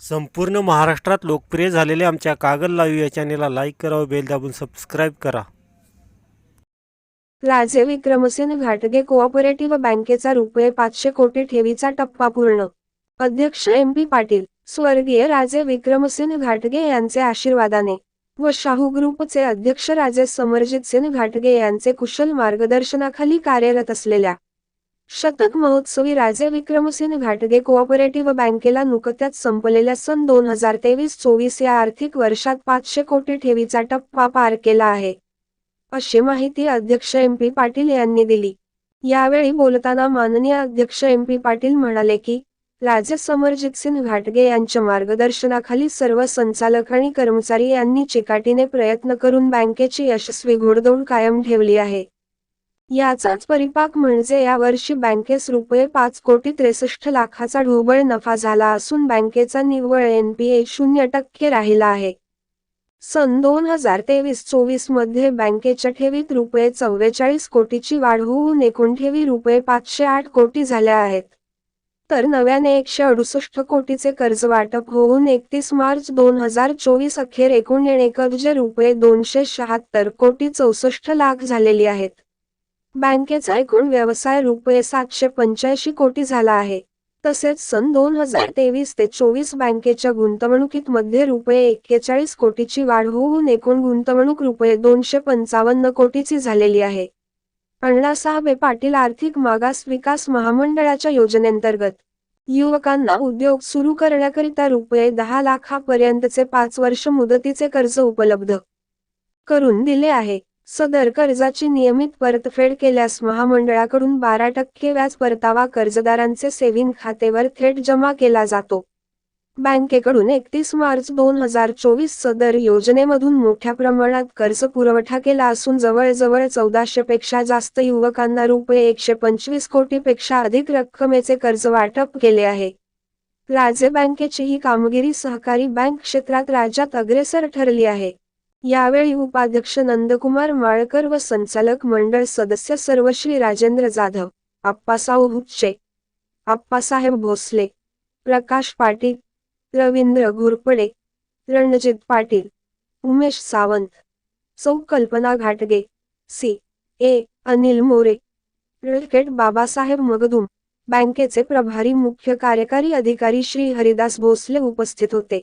संपूर्ण महाराष्ट्रात लोकप्रिय झालेल्या आमच्या कागद लाईव्ह या चॅनेलला लाईक करा व बेल दाबून सबस्क्राईब करा. राजे विक्रमसेन घाटगे कोऑपरेटिव्ह बँकेचा रुपये पाचशे कोटी ठेवीचा टप्पा पूर्ण. अध्यक्ष एम पी पाटील स्वर्गीय राजे विक्रमसिंह घाटगे यांचे आशीर्वादाने व शाहू ग्रुपचे अध्यक्ष राजे समरजित सिंह घाटगे यांचे कुशल मार्गदर्शनाखाली कार्यरत असलेल्या शतक महोत्सवी राजे विक्रमसिंह घाटगे कोऑपरेटिव्ह बँकेला नुकत्याच संपलेल्या सन दोन हजार तेवीस चोवीस या आर्थिक वर्षात पाचशे कोटी ठेवीचा टप्पा पार केला आहे. अशी माहिती अध्यक्ष एम पी पाटील यांनी दिली. यावेळी बोलताना माननीय अध्यक्ष एम पी पाटील म्हणाले की राजे समरजितसिंह घाटगे यांच्या मार्गदर्शनाखाली सर्व संचालक आणि कर्मचारी यांनी चिकाटीने प्रयत्न करून बँकेची यशस्वी घोडदौड कायम ठेवली आहे. याचाच परिपाक म्हणजे यावर्षी बँकेस रुपये पाच कोटी त्रेसष्ट लाखाचा ढोबळ नफा झाला असून बँकेचा निव्वळ एनपीए शून्य टक्के राहिला आहे. सन दोन हजार तेवीस चोवीसमध्ये बँकेच्या ठेवीत रुपये चव्वेचाळीस कोटीची वाढ होऊन एकूण ठेवी रुपये पाचशे आठ कोटी झाल्या आहेत. तर नव्याने एकशे अडुसष्ट कोटीचे कर्ज वाटप होऊन एकतीस मार्च दोन हजार चोवीस अखेर एकूण येणे कर्ज रुपये दोनशे शहात्तर कोटी चौसष्ट लाख झालेली आहेत. बँकेचा एकूण व्यवसाय रुपये सातशे पंच्याऐंशी कोटी झाला आहे. तसेच सन दोन हजार तेवीस ते चोवीस बँकेच्या गुंतवणुकीत मध्ये रुपये एक्केचाळीस कोटीची वाढ होऊन एकूण गुंतवणूक रुपये दोनशे पंचावन्न कोटीची झालेली आहे. अण्णासाहेब पाटील आर्थिक मागास विकास महामंडळाच्या योजनेंतर्गत युवकांना उद्योग सुरू करण्याकरिता रुपये दहा लाखापर्यंतचे पाच वर्ष मुदतीचे कर्ज उपलब्ध करून दिले आहे. सदर कर्जाची नियमित परतफेड केल्यास महामंडळाकडून बारा टक्के व्याज परतावा कर्जदारांचे सेव्हिंग खातेवर थेट जमा केला जातो. बँकेकडून एकतीस मार्च दोन हजार चोवीस सदर योजनेमधून मोठ्या प्रमाणात कर्ज पुरवठा केला असून जवळजवळ चौदाशे पेक्षा जास्त युवकांना रुपये एकशे पंचवीस कोटीपेक्षा अधिक रक्कमेचे कर्ज वाटप केले आहे. राजे बँकेची ही कामगिरी सहकारी बँक क्षेत्रात राज्यात अग्रेसर ठरली आहे. यावेळी उपाध्यक्ष नंदकुमार माळकर व संचालक मंडळ सदस्य सर्वश्री राजेंद्र जाधव आप्पासाऊ हुच्चे आप्पासाहेब भोसले प्रकाश पाटील रवींद्र घोरपडे रणजित पाटील उमेश सावंत सौ कल्पना घाटगे C. A. Anil More cricket Babasaheb Magdum बँकेचे प्रभारी मुख्य कार्यकारी अधिकारी श्री हरिदास भोसले उपस्थित होते.